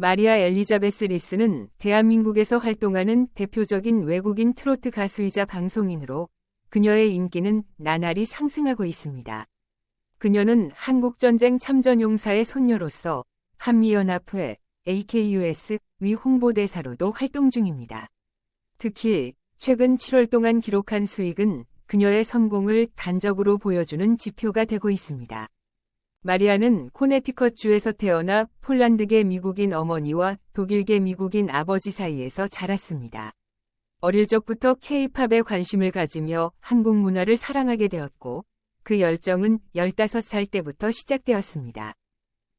마리아 엘리자베스 리스는 대한민국에서 활동하는 대표적인 외국인 트로트 가수이자 방송인으로 그녀의 인기는 나날이 상승하고 있습니다. 그녀는 한국전쟁 참전용사의 손녀로서 한미연합회 AKUS 위 홍보대사로도 활동 중입니다. 특히 최근 7월 동안 기록한 수익은 그녀의 성공을 단적으로 보여주는 지표가 되고 있습니다. 마리아는 코네티컷주에서 태어나 폴란드계 미국인 어머니와 독일계 미국인 아버지 사이에서 자랐습니다. 어릴 적부터 케이팝에 관심을 가지며 한국 문화를 사랑하게 되었고 그 열정은 15살 때부터 시작되었습니다.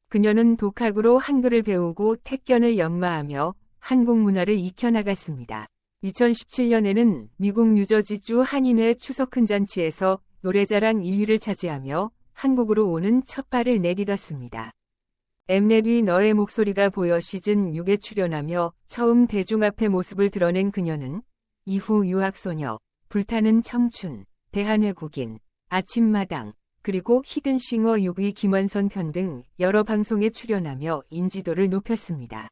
그녀는 독학으로 한글을 배우고 택견을 연마하며 한국 문화를 익혀나갔습니다. 2017년에는 미국 뉴저지주 한인회 추석 큰 잔치에서 노래자랑 1위를 차지하며 한국으로 오는 첫 발을 내딛었습니다. 엠랩이 너의 목소리가 보여 시즌 6에 출연하며 처음 대중 앞에 모습을 드러낸 그녀는 이후 유학소녀, 불타는 청춘, 대한외국인, 아침마당, 그리고 히든싱어 6위 김완선 편 등 여러 방송에 출연하며 인지도를 높였습니다.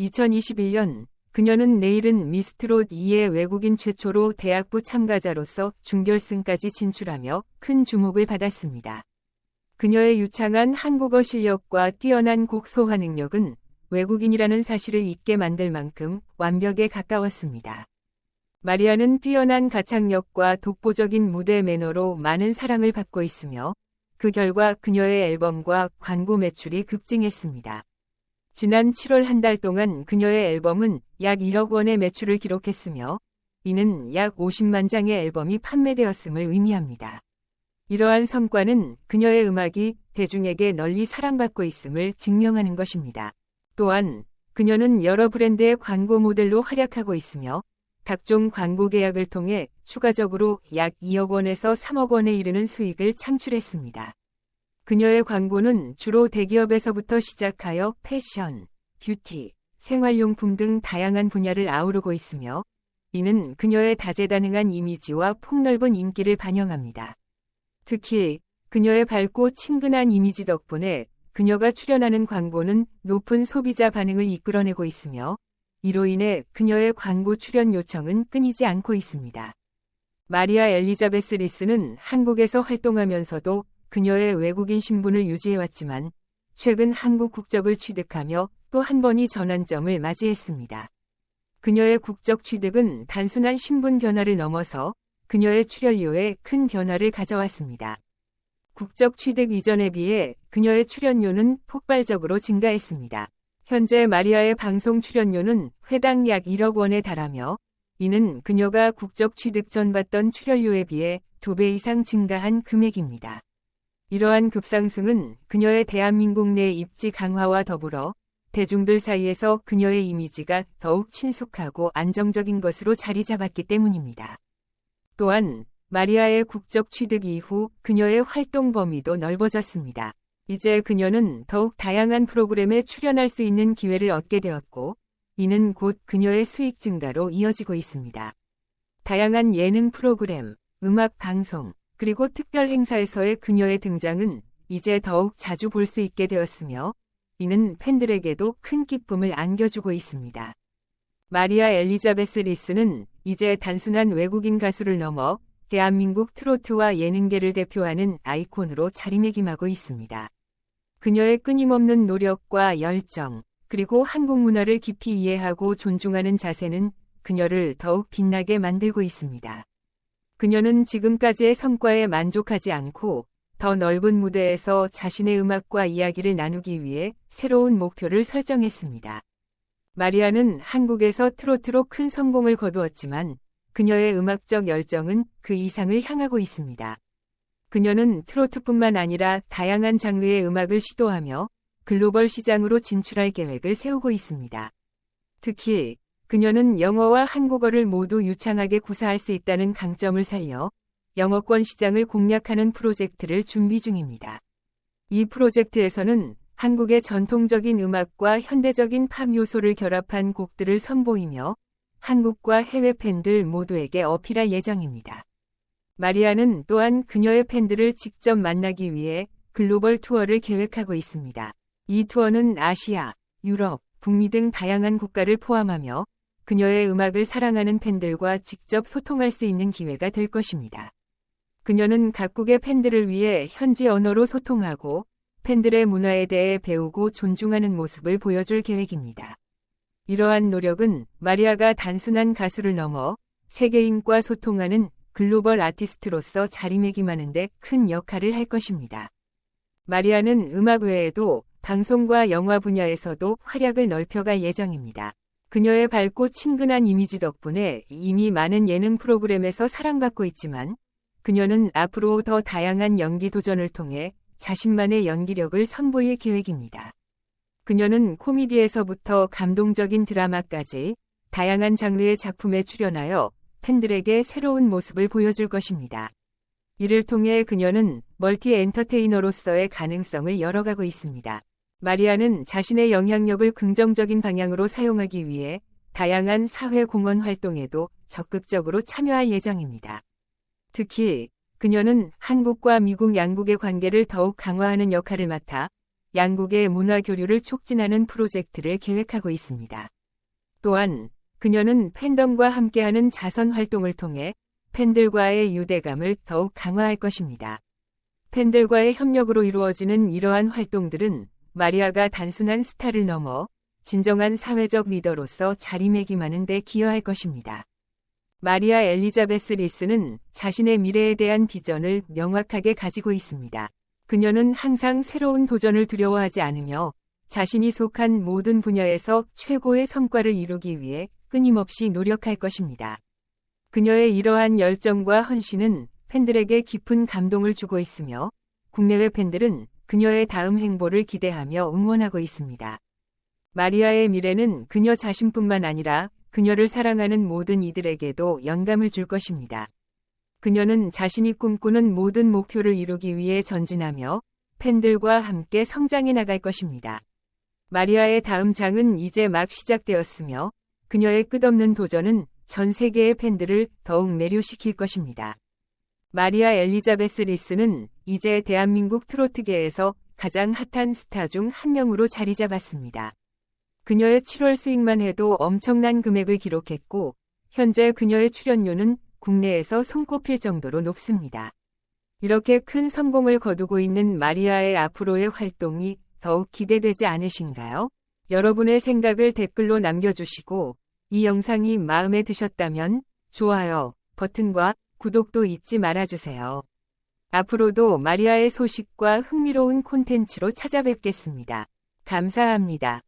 2021년 그녀는 내일은 미스트롯 2의 외국인 최초로 대학부 참가자로서 준결승까지 진출하며 큰 주목을 받았습니다. 그녀의 유창한 한국어 실력과 뛰어난 곡 소화 능력은 외국인이라는 사실을 잊게 만들 만큼 완벽에 가까웠습니다. 마리아는 뛰어난 가창력과 독보적인 무대 매너로 많은 사랑을 받고 있으며 그 결과 그녀의 앨범과 광고 매출이 급증했습니다. 지난 7월 한 달 동안 그녀의 앨범은 약 1억 원의 매출을 기록했으며 이는 약 50만 장의 앨범이 판매되었음을 의미합니다. 이러한 성과는 그녀의 음악이 대중에게 널리 사랑받고 있음을 증명하는 것입니다. 또한 그녀는 여러 브랜드의 광고 모델로 활약하고 있으며 각종 광고 계약을 통해 추가적으로 약 2억 원에서 3억 원에 이르는 수익을 창출했습니다. 그녀의 광고는 주로 대기업에서부터 시작하여 패션, 뷰티, 생활용품 등 다양한 분야를 아우르고 있으며 이는 그녀의 다재다능한 이미지와 폭넓은 인기를 반영합니다. 특히 그녀의 밝고 친근한 이미지 덕분에 그녀가 출연하는 광고는 높은 소비자 반응을 이끌어내고 있으며 이로 인해 그녀의 광고 출연 요청은 끊이지 않고 있습니다. 마리아 엘리자베스 리스는 한국에서 활동하면서도 그녀의 외국인 신분을 유지해왔지만 최근 한국 국적을 취득하며 또 한 번이 전환점을 맞이했습니다. 그녀의 국적 취득은 단순한 신분 변화를 넘어서 그녀의 출연료에 큰 변화를 가져왔습니다. 국적 취득 이전에 비해 그녀의 출연료는 폭발적으로 증가했습니다. 현재 마리아의 방송 출연료는 회당 약 1억 원에 달하며 이는 그녀가 국적 취득 전 받던 출연료에 비해 2배 이상 증가한 금액입니다. 이러한 급상승은 그녀의 대한민국 내 입지 강화와 더불어 대중들 사이에서 그녀의 이미지가 더욱 친숙하고 안정적인 것으로 자리 잡았기 때문입니다. 또한 마리아의 국적 취득 이후 그녀의 활동 범위도 넓어졌습니다. 이제 그녀는 더욱 다양한 프로그램에 출연할 수 있는 기회를 얻게 되었고, 이는 곧 그녀의 수익 증가로 이어지고 있습니다. 다양한 예능 프로그램, 음악 방송, 그리고 특별 행사에서의 그녀의 등장은 이제 더욱 자주 볼 수 있게 되었으며 이는 팬들에게도 큰 기쁨을 안겨주고 있습니다. 마리아 엘리자베스 리스는 이제 단순한 외국인 가수를 넘어 대한민국 트로트와 예능계를 대표하는 아이콘으로 자리매김하고 있습니다. 그녀의 끊임없는 노력과 열정, 그리고 한국 문화를 깊이 이해하고 존중하는 자세는 그녀를 더욱 빛나게 만들고 있습니다. 그녀는 지금까지의 성과에 만족하지 않고 더 넓은 무대에서 자신의 음악과 이야기를 나누기 위해 새로운 목표를 설정했습니다. 마리아는 한국에서 트로트로 큰 성공을 거두었지만 그녀의 음악적 열정은 그 이상을 향하고 있습니다. 그녀는 트로트뿐만 아니라 다양한 장르의 음악을 시도하며 글로벌 시장으로 진출할 계획을 세우고 있습니다. 특히 그녀는 영어와 한국어를 모두 유창하게 구사할 수 있다는 강점을 살려 영어권 시장을 공략하는 프로젝트를 준비 중입니다. 이 프로젝트에서는 한국의 전통적인 음악과 현대적인 팝 요소를 결합한 곡들을 선보이며 한국과 해외 팬들 모두에게 어필할 예정입니다. 마리아는 또한 그녀의 팬들을 직접 만나기 위해 글로벌 투어를 계획하고 있습니다. 이 투어는 아시아, 유럽, 북미 등 다양한 국가를 포함하며 그녀의 음악을 사랑하는 팬들과 직접 소통할 수 있는 기회가 될 것입니다. 그녀는 각국의 팬들을 위해 현지 언어로 소통하고 팬들의 문화에 대해 배우고 존중하는 모습을 보여줄 계획입니다. 이러한 노력은 마리아가 단순한 가수를 넘어 세계인과 소통하는 글로벌 아티스트로서 자리매김하는 데 큰 역할을 할 것입니다. 마리아는 음악 외에도 방송과 영화 분야에서도 활약을 넓혀갈 예정입니다. 그녀의 밝고 친근한 이미지 덕분에 이미 많은 예능 프로그램에서 사랑받고 있지만 그녀는 앞으로 더 다양한 연기 도전을 통해 자신만의 연기력을 선보일 계획입니다. 그녀는 코미디에서부터 감동적인 드라마까지 다양한 장르의 작품에 출연하여 팬들에게 새로운 모습을 보여줄 것입니다. 이를 통해 그녀는 멀티 엔터테이너로서의 가능성을 열어가고 있습니다. 마리아는 자신의 영향력을 긍정적인 방향으로 사용하기 위해 다양한 사회 공헌 활동에도 적극적으로 참여할 예정입니다. 특히 그녀는 한국과 미국 양국의 관계를 더욱 강화하는 역할을 맡아 양국의 문화 교류를 촉진하는 프로젝트를 계획하고 있습니다. 또한 그녀는 팬덤과 함께하는 자선 활동을 통해 팬들과의 유대감을 더욱 강화할 것입니다. 팬들과의 협력으로 이루어지는 이러한 활동들은 마리아가 단순한 스타를 넘어 진정한 사회적 리더로서 자리매김하는 데 기여할 것입니다. 마리아 엘리자베스 리스는 자신의 미래에 대한 비전을 명확하게 가지고 있습니다. 그녀는 항상 새로운 도전을 두려워하지 않으며 자신이 속한 모든 분야에서 최고의 성과를 이루기 위해 끊임없이 노력할 것입니다. 그녀의 이러한 열정과 헌신은 팬들에게 깊은 감동을 주고 있으며 국내외 팬들은 그녀의 다음 행보를 기대하며 응원하고 있습니다. 마리아의 미래는 그녀 자신뿐만 아니라 그녀를 사랑하는 모든 이들에게도 영감을 줄 것입니다. 그녀는 자신이 꿈꾸는 모든 목표를 이루기 위해 전진하며 팬들과 함께 성장해 나갈 것입니다. 마리아의 다음 장은 이제 막 시작되었으며 그녀의 끝없는 도전은 전 세계의 팬들을 더욱 매료시킬 것입니다. 마리아 엘리자베스 리스는 이제 대한민국 트로트계에서 가장 핫한 스타 중 한 명으로 자리 잡았습니다. 그녀의 7월 수익만 해도 엄청난 금액을 기록했고, 현재 그녀의 출연료는 국내에서 손꼽힐 정도로 높습니다. 이렇게 큰 성공을 거두고 있는 마리아의 앞으로의 활동이 더욱 기대되지 않으신가요? 여러분의 생각을 댓글로 남겨주시고 이 영상이 마음에 드셨다면 좋아요 버튼과 구독도 잊지 말아주세요. 앞으로도 마리아의 소식과 흥미로운 콘텐츠로 찾아뵙겠습니다. 감사합니다.